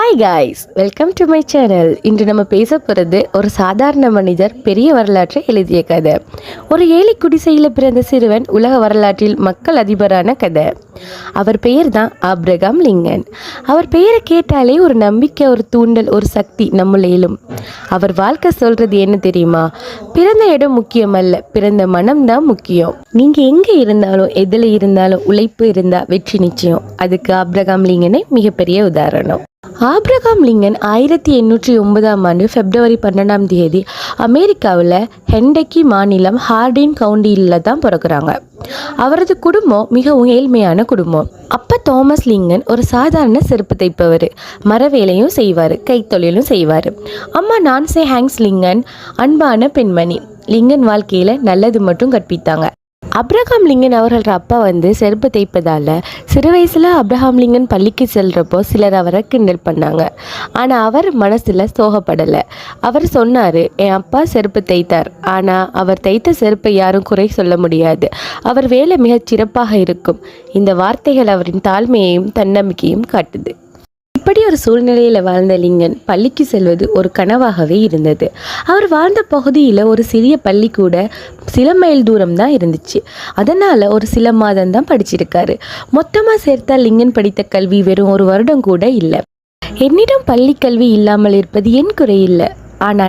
Hi guys welcome to my channel இன்று நம்ம பேச போகிறது ஒரு சாதாரண மனிதர் பெரிய வரலாற்றை எழுதிய கதை. ஒரு ஏழை குடிசையில் பிறந்த சிறுவன் உலக வரலாற்றில் மக்கள் அதிபரான கதை. அவர் பெயர் தான் ஆப்ரகாம் லிங்கன். அவர் பெயரை கேட்டாலே ஒரு நம்பிக்கை ஒரு தூண்டல் ஒரு சக்தி நம்மளேலும் அவர் வாழ்க்கை சொல்றது என்ன தெரியுமா? பிறந்த இடம் முக்கியமல்ல பிறந்த மனம்தான் முக்கியம். நீங்க எங்க இருந்தாலும் எதுல இருந்தாலும் உழைப்பு இருந்தா வெற்றி நிச்சயம். அதுக்கு ஆப்ரகாம் லிங்கனே மிகப்பெரிய உதாரணம். ஆப்ரகாம் லிங்கன் ஆயிரத்தி எண்ணூற்றி ஒன்பதாம் ஆண்டு பிப்ரவரி பன்னெண்டாம் தேதி அமெரிக்காவில் ஹெண்டக்கி மாநிலம் ஹார்டின் கவுண்டியில் தான் பிறக்கிறாங்க. அவரது குடும்பம் மிகவும் ஏழ்மையான குடும்பம். அப்பா தாமஸ் லிங்கன் ஒரு சாதாரண செருப்பு தைப்பவர். மர வேலையும் செய்வார் கைத்தொழிலும் செய்வார். அம்மா நான்சே ஹேங்ஸ் லிங்கன் அன்பான பெண்மணி. லிங்கன் வாழ்க்கையில் நல்லது மட்டும் கற்பித்தாங்க. அப்ரஹாம் லிங்கன் அவர்கள் அப்பா வந்து செருப்பு தைப்பதால் சிறு வயசில் அப்ரஹாம் லிங்கன் பள்ளிக்கு செல்கிறப்போ சிலர் அவரை கிண்டல் பண்ணாங்க. ஆனால் அவர் மனசில் சோகப்படலை. அவர் சொன்னார் என் அப்பா செருப்பு தைத்தார் ஆனால் அவர் தைத்த செருப்பை யாரும் குறை சொல்ல முடியாது. அவர் வேலை மிகச் சிறப்பாக இருக்கும். இந்த வார்த்தைகள் அவரின் தாழ்மையையும் தன்னம்பிக்கையும் காட்டுது. அப்படி ஒரு சூழ்நிலையில் வாழ்ந்த லிங்கன் பள்ளிக்கு செல்வது ஒரு கனவாகவே இருந்தது. அவர் வாழ்ந்த பகுதியில் ஒரு சிறிய பள்ளி கூட சில மைல் தூரம் தான் இருந்துச்சு. அதனால் ஒரு சில மாதம் தான் படிச்சிருக்காரு. மொத்தமாக சேர்த்தா லிங்கன் படித்த கல்வி வெறும் ஒரு வருடம் கூட இல்லை. என்னிடம் பள்ளி கல்வி இல்லாமல் இருப்பது என் குறையில்லை. ஆனால்